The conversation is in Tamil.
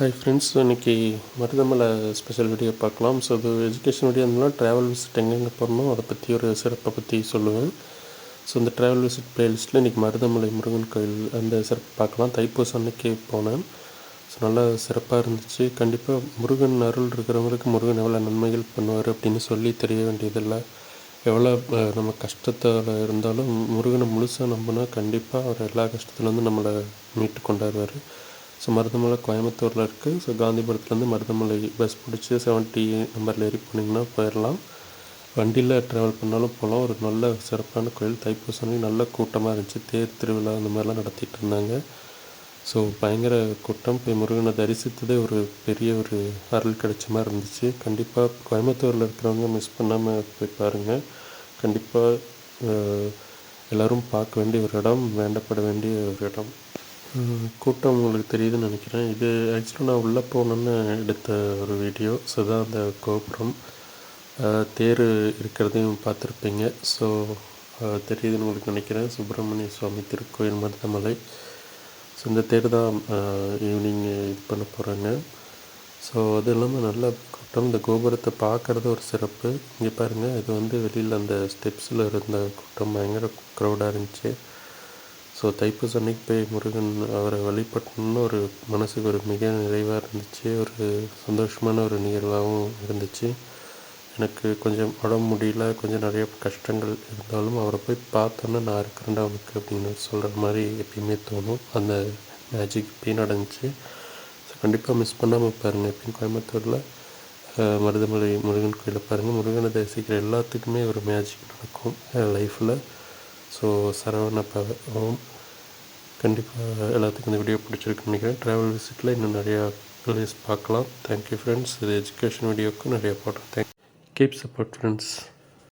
ஹாய் ஃப்ரெண்ட்ஸ் இன்றைக்கி மருதமலை ஸ்பெஷல் வீடியோ பார்க்கலாம். ஸோ அது எஜுகேஷன் வீடியோ இருந்தாலும் ட்ராவல் விசிட் எங்கெங்கே போகிறோமோ அதை பற்றி ஒரு சிறப்பை பற்றி சொல்லுவேன். ஸோ இந்த ட்ராவல் விசிட் பிளேலிஸ்ட்டில் இன்றைக்கி மருதமலை முருகன் கோயில் அந்த சிறப்பு பார்க்கலாம். தைப்பூசம் அன்னைக்கு போனேன். ஸோ நல்லா சிறப்பாக இருந்துச்சு. கண்டிப்பாக முருகன் அருள் இருக்கிறவங்களுக்கு முருகன் எவ்வளோ நன்மைகள் பண்ணுவார் அப்படின்னு சொல்லி தெரிய வேண்டியதில்லை. எவ்வளோ நம்ம கஷ்டத்தில் இருந்தாலும் முருகனை முழுசாக நம்பினா கண்டிப்பாக அவர் எல்லா கஷ்டத்துலேருந்து நம்மளை மீட்டு கொண்டாடுவார். ஸோ மருதமலை கோயம்புத்தூரில் இருக்குது ஸோ காந்திபுரத்துலேருந்து மருதமலை பஸ் பிடிச்சி செவன்ட்டி நம்பரில் ஏறி போனீங்கன்னா போயிடலாம் வண்டியில் ட்ராவல் பண்ணாலும் போகலாம். ஒரு நல்ல சிறப்பான கோயில். தைப்பூசணி நல்ல கூட்டமாக இருந்துச்சு. தேர் திருவிழா அந்த மாதிரிலாம் நடத்திட்டு இருந்தாங்க. ஸோ பயங்கர கூட்டம். போய் முருகனை தரிசித்ததே ஒரு பெரிய ஒரு அருள் கிடைச்ச மாதிரி இருந்துச்சு. கண்டிப்பாக கோயம்புத்தூரில் இருக்கிறவங்க மிஸ் பண்ணாமல் போய் பாருங்கள் கண்டிப்பாக எல்லோரும் பார்க்க வேண்டிய ஒரு இடம் வேண்டப்பட வேண்டிய ஒரு இடம். கூட்டம் உங்களுக்கு தெரியுதுன்னு நினைக்கிறேன். இது ஆக்சுவலாக நான் உள்ளே போகணுன்னு எடுத்த ஒரு வீடியோ ஸோ தான் அந்த கோபுரம். தேர் இருக்கிறதையும் பார்த்துருப்பீங்க. ஸோ தெரியுதுன்னு உங்களுக்கு நினைக்கிறேன். சுப்பிரமணிய சுவாமி திருக்கோயில் மருதமலை. ஸோ இந்த தேர் தான் ஈவினிங் இது பண்ண போகிறாங்க ஸோ அது இல்லாமல் நல்ல கூட்டம். இந்த கோபுரத்தை பார்க்குறது ஒரு சிறப்பு. இங்கே பாருங்கள் இது வந்து வெளியில் அந்த ஸ்டெப்ஸில் இருந்த கூட்டம். பயங்கர க்ரௌடாக இருந்துச்சு. ஸோ தைப்பூச அன்னைக்கு போய் முருகன் அவரை வழிபட்டணும்னு ஒரு மனசுக்கு ஒரு மிக நிறைவாக இருந்துச்சு. ஒரு சந்தோஷமான ஒரு நிகழ்வாகவும் இருந்துச்சு. எனக்கு கொஞ்சம் உடம்பு முடியல கொஞ்சம் நிறைய கஷ்டங்கள் இருந்தாலும் அவரை போய் பார்த்தோன்னே நான் இருக்கிறேன்டா அவனுக்கு அப்படின்னு சொல்கிற மாதிரி எப்பயுமே தோணும். அந்த மேஜிக் இப்பயும் நடந்துச்சு. ஸோ கண்டிப்பாக மிஸ் பண்ணாமல் பாருங்கள் எப்பயும் கோயம்புத்தூரில் மருதமலை முருகன் கோயிலை பாருங்கள் முருகனை தரிசிக்கிற எல்லாத்துக்குமே ஒரு மேஜிக் நடக்கும் லைஃப்பில் ஸோ சரவண பவம். கண்டிப்பாக எல்லாத்துக்கும் இந்த வீடியோ பிடிச்சிருக்குன்னு நினைக்கிறேன். ட்ராவல் விசிட்டில் இன்னும் நிறையா பிளேஸ் பார்க்கலாம். தேங்க்யூ ஃப்ரெண்ட்ஸ் இது எஜுகேஷன் வீடியோவுக்கு நிறைய போடுறேன் தேங்க் கீப் சப்போர்ட் ஃப்ரெண்ட்ஸ்